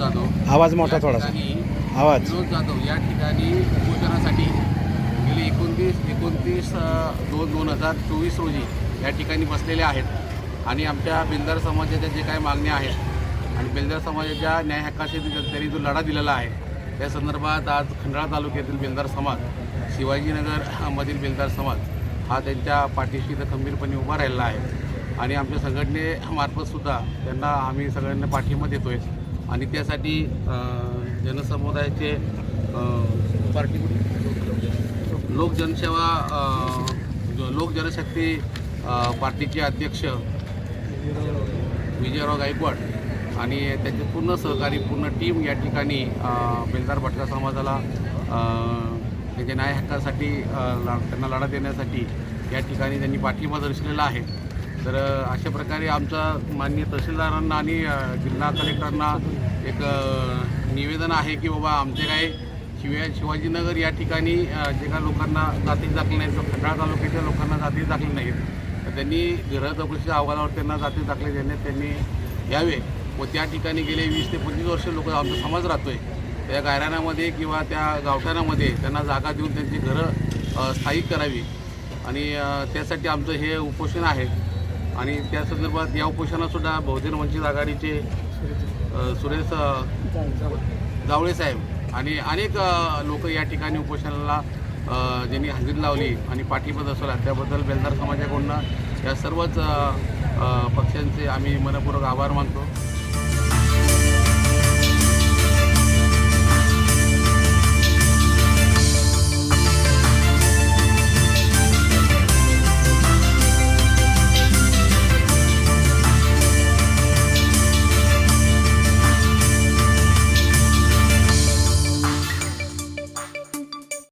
विनोद जाधव आवाज मोठा थोडासा. ठिकाणी आवाज. विनोद जाधव या ठिकाणी उपोषणासाठी गेले एकोणतीस एकोणतीस दोन दोन हजार चोवीस रोजी या ठिकाणी बसलेले आहेत. आणि आमच्या बेलदार समाजाच्या जे काही मागण्या आहेत आणि बेलदार समाजाच्या न्याय हक्कासाठी जो- त्यांनी जो लढा दिलेला आहे त्या संदर्भात आज खंडाळा तालुक्यातील बेलदार समाज शिवाजीनगर मधील बेलदार समाज हा त्यांच्या पाठीशी इथं खंबीरपणे उभा राहिलेला आहे. आणि आमच्या संघटनेमार्फत सुद्धा त्यांना आम्ही सगळ्यांना पाठिंबा देतोय. आणि त्यासाठी जनसमुदायाचे पार्टी लोक जनसेवा लोक जनशक्ती पार्टीचे अध्यक्ष विजयराव गायकवाड आणि त्याचे पूर्ण सहकारी पूर्ण टीम या ठिकाणी बेलदार भटका समाजाला त्यांच्या न्याय हक्कासाठी ला- त्यांना लढा देण्यासाठी या ठिकाणी त्यांनी पाठिंबा दर्शवलेला आहे. तर अशा प्रकारे आमचा माननीय तहसीलदारांना आणि जिल्हा कलेक्टरांना एक निवेदन आहे की बाबा आमचे काही शिवाय शिवाजीनगर या ठिकाणी जे काही लोकांना जाती दाखले नाहीत खंडाळ खंडाळा तालुक्याच्या लोकांना जाती दाखले नाहीत तर त्यांनी गृह चौकशीच्या अहवालावर त्यांना जाती दाखले देण्यात त्यांनी यावे व त्या ठिकाणी गेले वीस ते पंचवीस वर्ष लोक आमचा समाज राहतोय. त्या गायरानामध्ये किंवा त्या गावठाणामध्ये त्यांना जागा देऊन त्यांची घरं स्थायिक करावी आणि त्यासाठी आमचं हे उपोषण आहे. आणि त्या संदर्भात या उपोषणातसुद्धा बहुजन वंचित आघाडीचे सुरेश जावळे साहेब आणि अनेक लोक या ठिकाणी उपोषणाला ज्यांनी हजेरी लावली आणि पाठिंबा दसवला त्याबद्दल बेलदार समाजाकडून या सर्वच पक्षांचे आम्ही मनपूर्वक आभार मानतो.